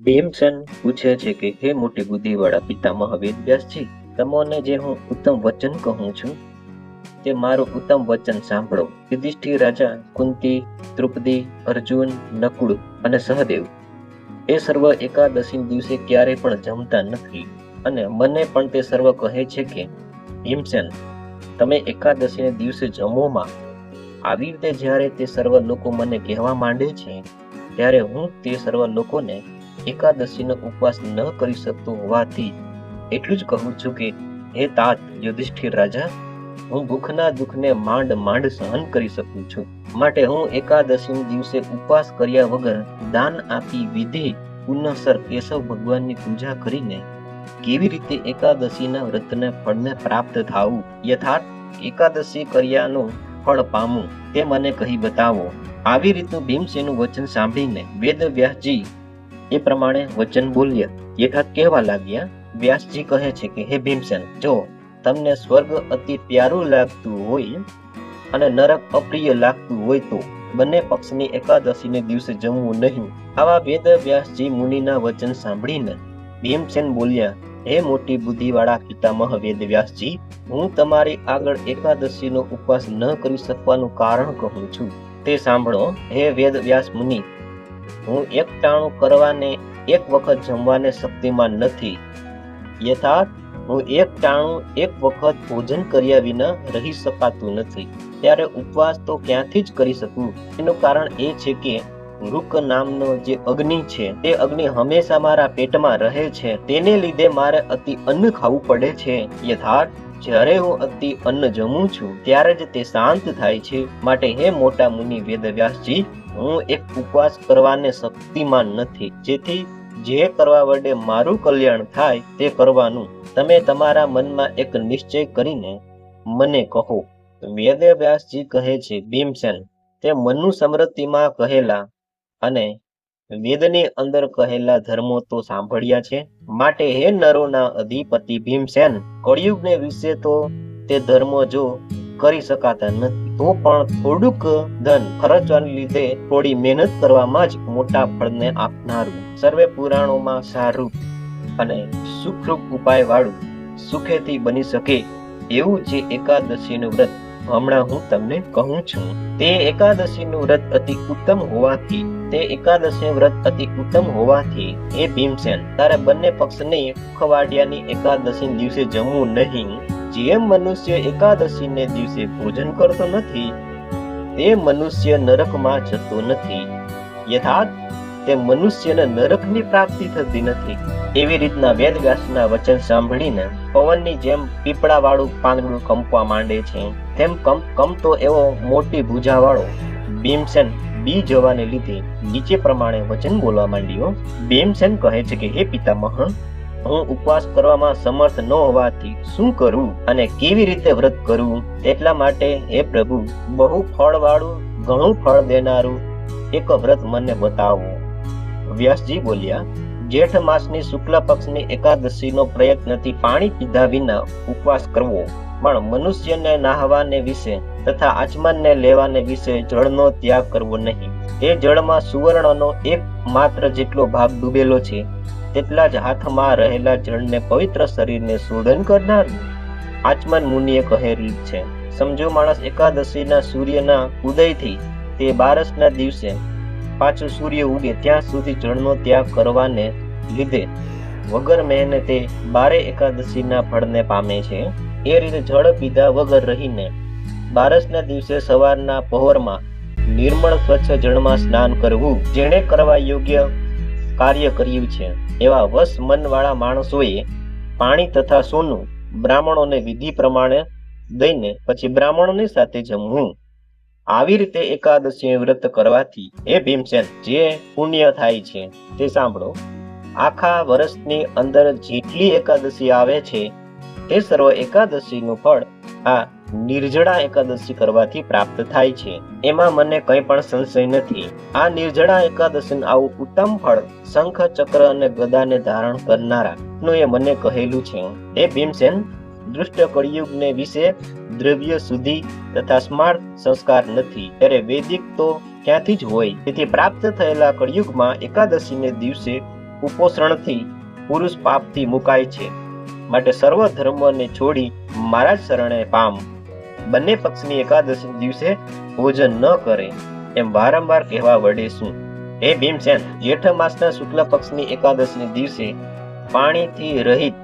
ભીમસેન પૂછે છે કે, હે મોટી બુદ્ધિવાળા પિતામહ વેદવ્યાસજી તમોને જે હું ઉત્તમ વચન કહું છું, તે મારું ઉત્તમ વચન સાંભળો. યુધિષ્ઠિર રાજા કુંતી, દ્રુપદી, અર્જુન, નકુળ અને સહદેવ એ સર્વ એકાદશી દિવસે ક્યારેય પણ જમતા નથી અને મને પણ તે સર્વ કહે છે કે, ભીમસેન, તમે એકાદશીને દિવસે જમોમાં આવી રીતે જ્યારે તે સર્વ લોકો મને કહેવા માંડે છે, ત્યારે હું તે સર્વ લોકોને એકાદશીનો ઉપવાસ ન કરી શકતો હોવાથી એટલું જ કહું છું કે હે તાત યુધિષ્ઠિર રાજા, હું ભૂખના દુઃખને માંડ માંડ સહન કરી શકું છું. માટે હું એકાદશી દિવસે ઉપવાસ કર્યા વગર દાન આપી વિધિ પુનઃસર કેશવ ભગવાનની પૂજા કરીને કેવી રીતે એકાદશીના વ્રતને ફળને પ્રાપ્ત થાવું યથાર્થ એકાદશી કર્યાનું ફળ પામું, તે મને કહી બતાવો. આવી રીતનું ભીમસેનું વચન સાંભળીને વેદ વ્યાસજી એ પ્રમાણે વચન બોલ્યા. યથાર્થ કહેવા લાગ્યા, વ્યાસજી કહે છે કે, હે ભીમસેન, જો તમને સ્વર્ગ અતિ પ્યારું લાગતું હોય અને નરક અપ્રિય લાગતું હોય તો બંને પક્ષની એકાદશીને દિવસે જમવું નહીં. આવા વેદ વ્યાસજી મુનિના વચન સાંભળીને ભીમસેન બોલ્યા, હે મોટી બુદ્ધિવાળા પિતામહ વેદ વ્યાસજી, હું તમારી આગળ એકાદશીનો ઉપવાસ ન કરી શકવાનું કારણ કહું છું. તે સાંભળો, હે વેદ વ્યાસ મુનિ હું એક ટાણું કરવાને એક વખત જમવાને શક્તિમાન નથી. યથાર્થ, હું એક ટાણું એક વખત ભોજન કર્યા વિના રહી શકાતું નથી. ત્યારે ઉપવાસ તો ક્યાંથી જ કરી શકું? એનું કારણ એ છે કે વૃક નામનો જે અગ્નિ છે તે અગ્નિ હંમેશા મારા પેટમાં રહે છે. તેને લીધે મારે અતિ અન્ન ખાવું પડે છે. યથાર્થ જ્યારે હું અતિ અન્ન જમું છું, ત્યારે જ તે શાંત થાય છે. માટે હે મોટા મુનિ વેદવ્યાસજી, હું એક ઉપવાસ કરવાને શક્તિમાન નથી. જેથી જે કરવા વડે મારું કલ્યાણ થાય, તે કરવાનું. તમે તમારા મનમાં એક નિશ્ચય કરીને મને કહો. વેદવ્યાસજી કહે છે, ભીમસેન, તે મનુ સમૃદ્ધિમાં કહેલા અને વેદની અંદર કહેલા ધર્મો તો સાંભળ્યા છે. માટે હે નરોના અધિપતિ ભીમસેન, કળિયુગને વિશે તો તે ધર્મો જો કરી શકાતા નથી, તો પણ થોડુંક ધન ખર્ચવાને લીધે થોડી મહેનત કરવામાં જ મોટા ફળને આપનારું સર્વે પુરાણોમાં સારું અને સુખરૂપ ઉપાય વાળું સુખેથી બની શકે એવું જે એકાદશીનું વ્રત. હમણાં હું તમને કહું છું, તે એકાદશીનું વ્રત અતિ ઉત્તમ હોવાથી તે એકાદશી વ્રત અતિ ઉત્તમ હોવાથી એ ભીમસેન, તારે બંને પક્ષને ખવાડિયાની એકાદશી દિવસે જમવું નહીં. જે મનુષ્ય એકાદશીને દિવસે ભોજન કરતો નથી તે મનુષ્ય નરકમાં જતો નથી. યથાર્થ, તે મનુષ્યને નરકની પ્રાપ્તિ થતી નથી. એવી રીતના વેદવ્યાસના વચન સાંભળીને પવનની જેમ પીપળા વાળું પાંદડું કંપવા માંડે છે. તેમ કંપ કંપતો એવો મોટી ભુજાવાળો ભીમસેન બી જવાને લીધે નીચે પ્રમાણે વચન બોલવા માંડ્યો. ભીમસેન કહે છે કે, હે પિતામહ હું ઉપવાસ કરવામાં સમર્થ ન હોવાથી શું કરું અને કેવી રીતે વ્રત કરવું એટલા માટે, હે પ્રભુ, બહુ ફળવાળું, ઘણું ફળ દેનારું એક વ્રત મને બતાવો. વ્યાસજી બોલ્યા, જેઠ માસની શુક્લ પક્ષની એકાદશીનો પ્રયત્નથી પાણી પીધા વિના ઉપવાસ કરવો. પણ મનુષ્યને નાહવાને વિશે તથા આચમનને લેવાને વિશે જળનો ત્યાગ કરવો નહીં. તે જળમાં સુવર્ણનો એક માત્ર જેટલો ભાગ ડૂબેલો છે, તેટલા જ હાથમાં રહેલા જળને પવિત્ર શરીરને શોધન કરનાર આચમન મુનિએ કહેલી છે. સમજો માણસ એકાદશીના સૂર્યના ઉદયથી તે બારસના દિવસે પાછો સૂર્ય ઉગે ત્યાં સુધી જળનો ત્યાગ કરવાને લીધે વગર મહેનતે બારે એકાદશીના ફળને પામે છે. એ રીતે જળ પીધા વગર રહીને બારસના દિવસે સવારના પહોરમાં નિર્મળ સ્વચ્છ જળમાં સ્નાન કરવું જેણે કરવા યોગ્ય કાર્ય કર્યું છે. એવા વશ મનવાળા માણસોએ પાણી તથા સોનું બ્રાહ્મણોને વિધિ પ્રમાણે દઈને પછી બ્રાહ્મણોની સાથે જમવું. આવી રીતે એકાદશી વ્રત કરવાથી એ ભીમસેન જે પુણ્ય થાય છે તે સાંભળો. આખા વર્ષની અંદર જેટલી એકાદશી આવે છે તે સર્વ એકાદશીનું ફળ આ નિર્જળા એકાદશી કરવાથી પ્રાપ્ત થાય છે. એમાં મને કંઈ પણ સંશય નથી. આ નિર્જળા એકાદશી આવું ઉત્તમ ફળ શંખ, ચક્ર અને ગદાને ધારણ કરનારા નું એ મને કહેલું છે. એ ભીમસેન, દૃષ્ટ કળિયુગને વિશે દ્રવ્ય સુધી તથા સ્માર્ટ સંસ્કાર નથી. ત્યારે વૈદિક તો ક્યાંથી જ હોય? તેથી પ્રાપ્ત થયેલા કળિયુગમાં એકાદશીને દિવસે કુપોષણથી પુરુષ પાપથી મુકાય છે. માટે સર્વ ધર્મને છોડી મારા જ શરણે પામ. બંને પક્ષની એકાદશી દિવસે ભોજન ન કરે એમ વારંવાર કહેવા વડે શું? હે ભીમસેન, જેઠ માસના શુક્લ પક્ષની એકાદશીને દિવસે પાણીથી રહિત,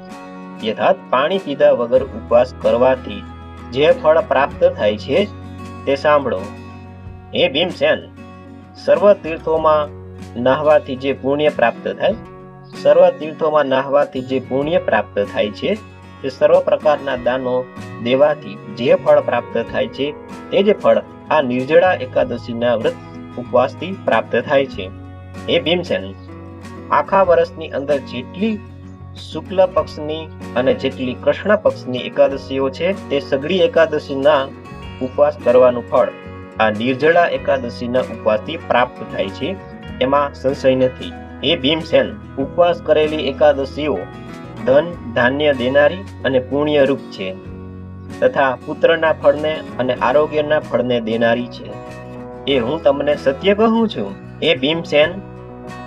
યથાર્થ પાણી પીધા વગર ઉપવાસ કરવાથી જે ફળ પ્રાપ્ત થાય છે તે સાંભળો. હે ભીમસેન, સર્વ તીર્થોમાં નાહવાથી જે પુણ્ય પ્રાપ્ત થાય સર્વ તીર્થોમાં નાહવાથી જે પુણ્ય પ્રાપ્ત થાય છે, તે સર્વ પ્રકારના દાનો દેવાથી જે ફળ પ્રાપ્ત થાય છે, તે જ ફળ આ નિર્જળા એકાદશીના વ્રત ઉપવાસથી પ્રાપ્ત થાય છે. એ ભીમસેન, આખા વર્ષની અંદર જેટલી શુક્લ પક્ષની અને જેટલી કૃષ્ણ પક્ષની એકાદશીઓ છે, તે સગડી એકાદશીના ઉપવાસ કરવાનું ફળ આ નિર્જળા એકાદશીના ઉપવાસથી પ્રાપ્ત થાય છે, એમાં સંશય નથી. એ ભીમસેન ઉપવાસ કરેલી એકાદશીઓ ધન, ધાન્ય દેનારી અને પુણ્યરૂપ છે તથા પુત્રના ફળને અને આરોગ્યના ફળને દેનારી છે. એ હું તમને સત્ય કહું છું. એ ભીમસેન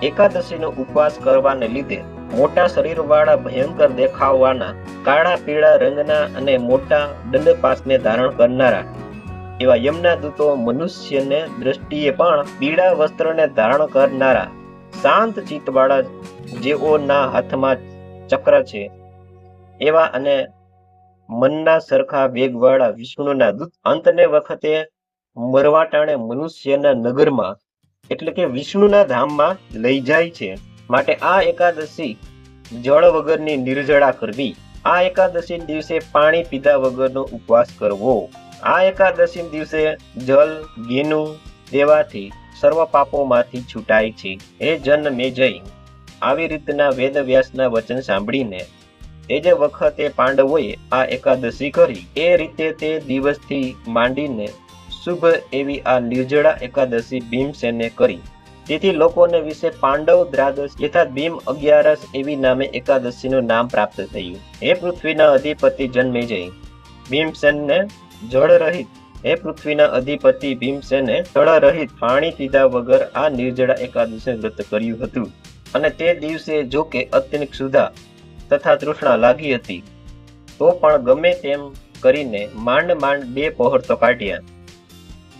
એકાદશીનો ઉપવાસ કરવાને લીધે મોટા શરીરવાળા ભયંકર દેખાવવાના કાળા પીળા રંગના અને મોટા દંડપાસને ધારણ કરનારા એવા યમના દૂતો મનુષ્યને દ્રષ્ટિએ પણ પીળા વસ્ત્રને ધારણ કરનારા શાંત ચિત્તવાળા જેઓના હાથમાં ચક્ર છે, એવા અને મનના સરખા વેગવાળા વિષ્ણુના દૂત અંતને વખતે મરવાટાણે મનુષ્યના નગરમાં, એટલે કે વિષ્ણુના ધામમાં લઈ જાય છે. માટે આ એકાદશી જળ વગરની નિર્જળા કરવી, આ એકાદશી દિવસે પાણી પીધા વગરનો ઉપવાસ કરવો, આ એકાદશી દિવસે જલ, ઘીનું દેવાથી સર્વ પાપોમાંથી છૂટાય છે. હે જન મે જય. આવી રીતના વેદવ્યાસના વચન સાંભળીને એ જે વખતે પાંડવોએ આ એકાદશી કરી, એ રીતે તે દિવસથી માંડીને શુભ એવી આ નિર્જળા એકાદશી ભીમસેને કરી. તેથી લોકોને વિશે પાંડવ દ્રાદશ યથા ભીમ અગિયારસ એવી નામે એકાદશીનું નામ પ્રાપ્ત થયું. હે પૃથ્વીના અધિપતિ જન્મે જય. ભીમસેનને જળ રહિત હે પૃથ્વીના અધિપતિ ભીમસેને જળા રહિત પાણી પીધા વગર આ નિર્જળા એકાદશી વ્રત કર્યું હતું. અને તે દિવસે જો કે અત્યંત સુધા તથા તૃષ્ણા લાગી હતી. તો પણ ગમે તેમ કરીને માંડ માંડ બે પહોર તો કાઢ્યા.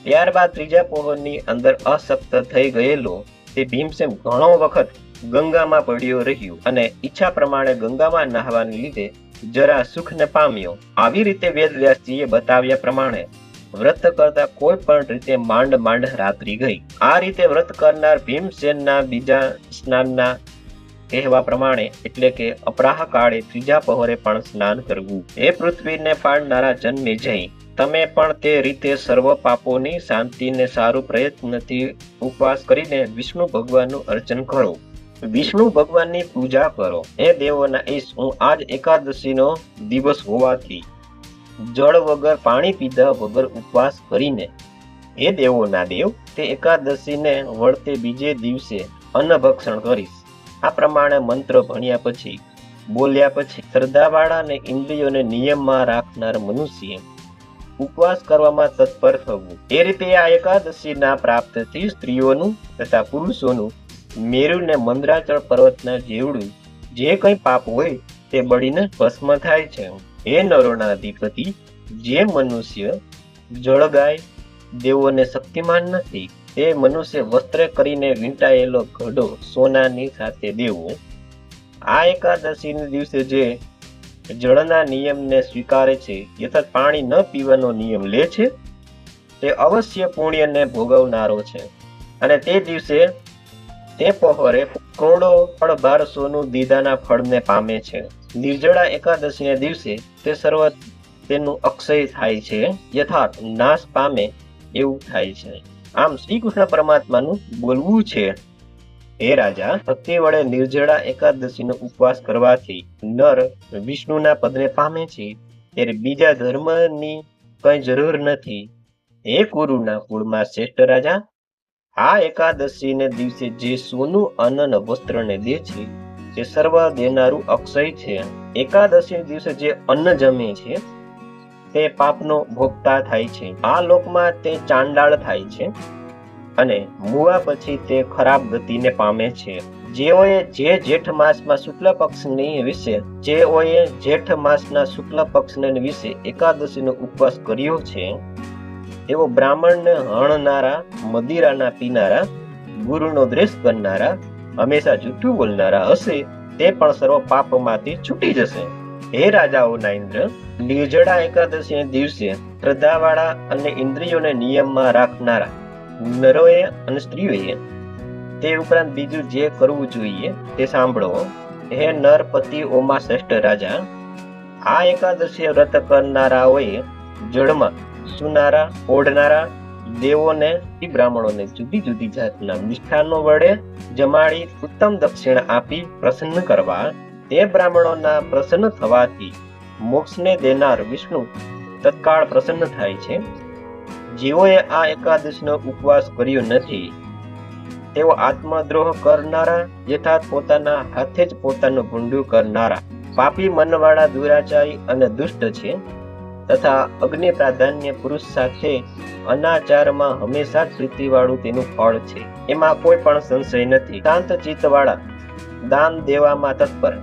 ત્યારબાદ ત્રીજા પહોરની અંદર અશક્ત થઈ ગયેલો તે ભીમસેન ઘણો વખત ગંગામાં પડ્યો રહ્યો અને ઈચ્છા પ્રમાણે ગંગામાં નહાવાને લીધે જરા સુખને પામ્યો. આવી રીતે વેદવ્યાસજીએ બતાવ્યા પ્રમાણે વ્રત કરતા કોઈ પણ રીતે માંડ માંડ રાત્રિ ગઈ. આ રીતે વ્રત કરનાર ભીમસેનના બીજા સ્નાનના કહેવા પ્રમાણે એટલે કે અપરાહ કાળે ત્રીજા પહોરે પણ સ્નાન કરવું. એ પૃથ્વીને પાડનારા જન્મે જઈ. તમે પણ તે રીતે સર્વ પાપોની શાંતિને સારું પ્રયત્નથી ઉપવાસ કરીને વિષ્ણુ ભગવાનનું અર્ચન કરો. વિષ્ણુ ભગવાનની પૂજા કરો. એ દેવોના ઈશ, હું આજ એકાદશીનો દિવસ હોવાથી જળ વગર, પાણી પીધા વગર ઉપવાસ કરીને એ દેવોના દેવ તે એકાદશીને વળતે બીજે દિવસે અન્નભક્ષણ કરીશ. આ પ્રમાણે મંત્ર ભણ્યા પછી, બોલ્યા પછી શ્રદ્ધાવાળા અને ઇન્દ્રિયોને નિયમમાં રાખનાર મનુષ્ય ઉપવાસ કરવામાં તત્પર થવું. એ રીતે આ એકાદશીના પ્રાપ્તથી સ્ત્રીઓનું તથા પુરુષોનું મેરુને મંદરાચળ પર્વતના જેવડું જે કંઈ પાપ હોય તે બળીને ભસ્મ થાય છે. હે નરોના અધિપતિ જે મનુષ્ય જળગાય દેવોને શક્તિમાન નથી, તે મનુષ્ય વસ્ત્ર કરીને વીંટાયેલો ઘડો સોનાની સાથે દેવો. આ એકાદશીના દિવસે જે જળના નિયમને સ્વીકારે છે, યથાર્થ પાણી ન પીવાનો નિયમ લે છે, તે અવશ્ય પુણ્યને ભોગવનારો છે. અને તે દિવસે તે પહોરે કરોડો ફળ બાર સોનું દીદાના ફળને પામે છે. નિર્જળા એકાદશીના દિવસે તે સર્વ તેનું અક્ષય થાય છે, યથાર્થ નાશ પામે એવું થાય છે. આમ શ્રી કૃષ્ણ પરમાત્માનું બોલવું છે, હે રાજા, ભક્તિ વડે નિર્જળા એકાદશીનો ઉપવાસ કરવાથી નર વિષ્ણુના પદને પામે છે. ત્યારે બીજા ધર્મની કઈ જરૂર નથી. હે કુરુના કુળમાં શ્રેષ્ઠ રાજા, આ એકાદશીને દિવસે જે સોનું, અન્ન વસ્ત્રને દે છે તે સર્વ દેનારું અક્ષય છે, એકાદશી દિવસે જે અન્ન જમે છે, તે પાપનો ભોગતા થાય છે. આ લોકમાં તે ચાંડાળ થાય છે અને મુવા પછી તે ખરાબ ગતિને પામે છે. જેઓએ જે જેઠ માસમાં શુક્લ પક્ષની વિશે, જેઓએ જેઠ માસના શુક્લ પક્ષને વિશે એકાદશીનો ઉપવાસ કર્યો છે, તેઓ બ્રાહ્મણને હણનારા મદિરાના પીનારા, ગુરુનો દ્રેશ કરનારા હંમેશા જૂઠું બોલનારા હશે, તે પણ સર્વ પાપમાંથી છૂટી જશે. હે રાજાઓના ઇન્દ્ર, નિર્જળા એકાદશી દિવસે શ્રદ્ધાવાળા અને ઇન્દ્રિયોને નિયમમાં રાખનારા નરોએ અને સ્ત્રીઓએ તે ઉપરાંત બીજું જે કરવું જોઈએ તે સાંભળો. હે નરપતિ ઓમા શ્રેષ્ઠ રાજા, આ એકાદશી વ્રત કરનારાઓએ જળમાં સુનારા, ઓઢનારા દેવોને એ બ્રાહ્મણોને જુદી જુદી જાતના મિષ્ઠાનો વડે જમાડી ઉત્તમ દક્ષિણ આપી પ્રસન્ન કરવા, તે બ્રાહ્મણોના પ્રસન્ન થવાથી મોક્ષને દેનાર વિષ્ણુ તત્કાળ પ્રસન્ન થાય છે. જેઓએ આ એકાદશીનો ઉપવાસ કર્યો નથી, તેઓ આત્મદ્રોહ કરનારા યથાર્થ પોતાના હાથે જ પોતાનું ભૂંડું કરનારા. પાપી મનવાળા દુરાચારી અને દુષ્ટ છે. તથા અગ્નિ પ્રાધાન્ય પુરુષ સાથે અનાચારમાં હંમેશા પ્રીતિવાળું તેનું ફળ છે. એમાં કોઈ પણ સંશય નથી. શાંત ચિત્તવાળા દાન દેવામાં તત્પર.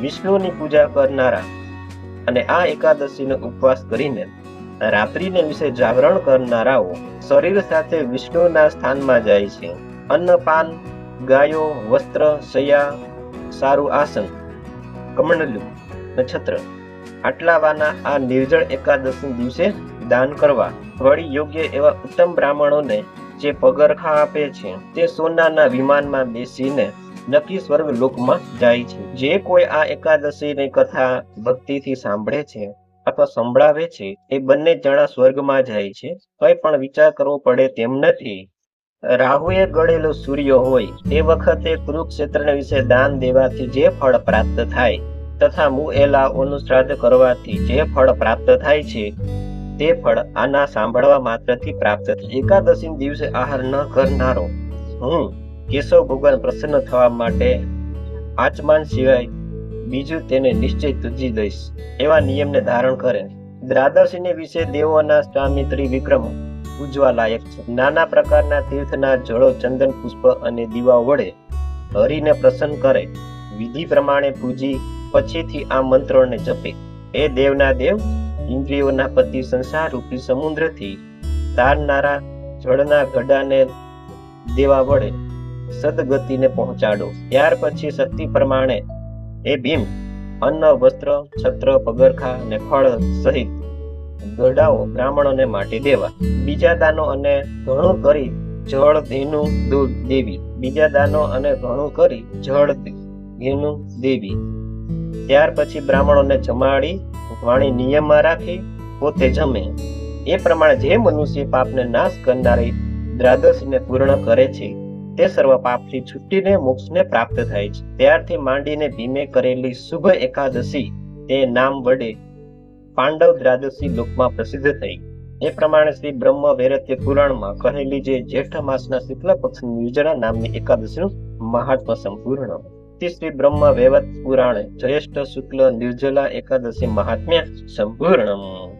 વિષ્ણુની પૂજા કરનારા અને આ એકાદશીનો ઉપવાસ કરીને રાત્રિને વિશે જાગરણ કરનારાઓ શરીર સાથે વિષ્ણુના સ્થાનમાં જાય છે. અન્નપાન ગાયો, વસ્ત્ર, શયા, સારું આસન, કમંડલું, નક્ષત્ર આટલાવાના આ નિર્જળ એકાદશી દિવસે દાન કરવા વળી યોગ્ય એવા ઉત્તમ બ્રાહ્મણોને જે પગરખા આપે છે, તે સોનાના વિમાનમાં બેસીને નક્કી સ્વર્ગ લોકમાં જાય છે. જે કોઈ આ એકાદશીની કથા ભક્તિથી સાંભળે છે અથવા સંભળાવે છે, એ બંને જણા સ્વર્ગમાં જાય છે. કઈ પણ વિચાર કરવો પડે તેમ નથી. રાહુએ ગળેલો સૂર્ય હોય તે વખતે કુરુક્ષેત્રને વિશે દાન દેવાથી જે ફળ પ્રાપ્ત થાય તથા મુએલાઓનું શ્રાદ્ધ કરવાથી જે ફળ પ્રાપ્ત થાય છે, તે ફળ આના સાંભળવા માત્રથી પ્રાપ્ત થાય. એકાદશી દિવસે આહાર ન કરનારો, હું કેશવ ભગવાન પ્રસન્ન થવા માટે આચમાન સિવાય બીજું તેને નિશ્ચય તુજી દઈશ, એવા નિયમને ધારણ કરે. દ્રાદશીને વિશે દેવોના સ્વામી ત્રિવિક્રમ પૂજવા લાયક છે. નાના પ્રકારના તીર્થના જળો, ચંદન, પુષ્પ અને દીવા વડે હરિને પ્રસન્ન કરે. વિધિ પ્રમાણે પૂજી પછીથી આ મંત્રોને જપે. એ દેવના દેવ, ઇન્દ્રિયોના પતિ સંસાર રૂપી સમુદ્રથી તારનારા જળના ગડાને દેવા વડે સદગતિને પહોંચાડો. ત્યાર પછી શક્તિ પ્રમાણે એ ભીમ, અન્ન, વસ્ત્ર, છત્ર, પગરખા અને ફળ સહિત ગડાઓ બ્રાહ્મણોને માટે દેવા. બીજા દાનો અને ઘણું કરી જળ ધીનું દૂધ દેવી. બીજા દાનો અને ઘણું કરી જળ, ઘીનું, દેવી. ત્યાર પછી બ્રાહ્મણોને જમાડી, વાણી નિયમમાં રાખી, પોતે જમે. એ પ્રમાણે જે મનુષ્ય પાપને નાશ કરનારી દ્રાદશને પૂર્ણ કરે છે, તે સર્વ પાપથી છૂટીને મોક્ષને પ્રાપ્ત થાય છે. ત્યારથી માંડીને ભીમે કરેલી શુભ એકાદશી, તે નામ વડે પાંડવ દ્રાદશી લોકમાં પ્રસિદ્ધ થઈ. એ પ્રમાણે શ્રી બ્રહ્મ વૈરત્ય પુરાણમાં કહેલી જે જેઠ માસના શુક્લ પક્ષની નિર્જળા નામની એકાદશીનું મહાત્મ સંપૂર્ણ. શ્રી બ્રહ્મ વૈવત પુરાણે જયેષ્ઠ શુક્લ નિર્જલા એકાદશી મહાત્મ્ય સંપૂર્ણ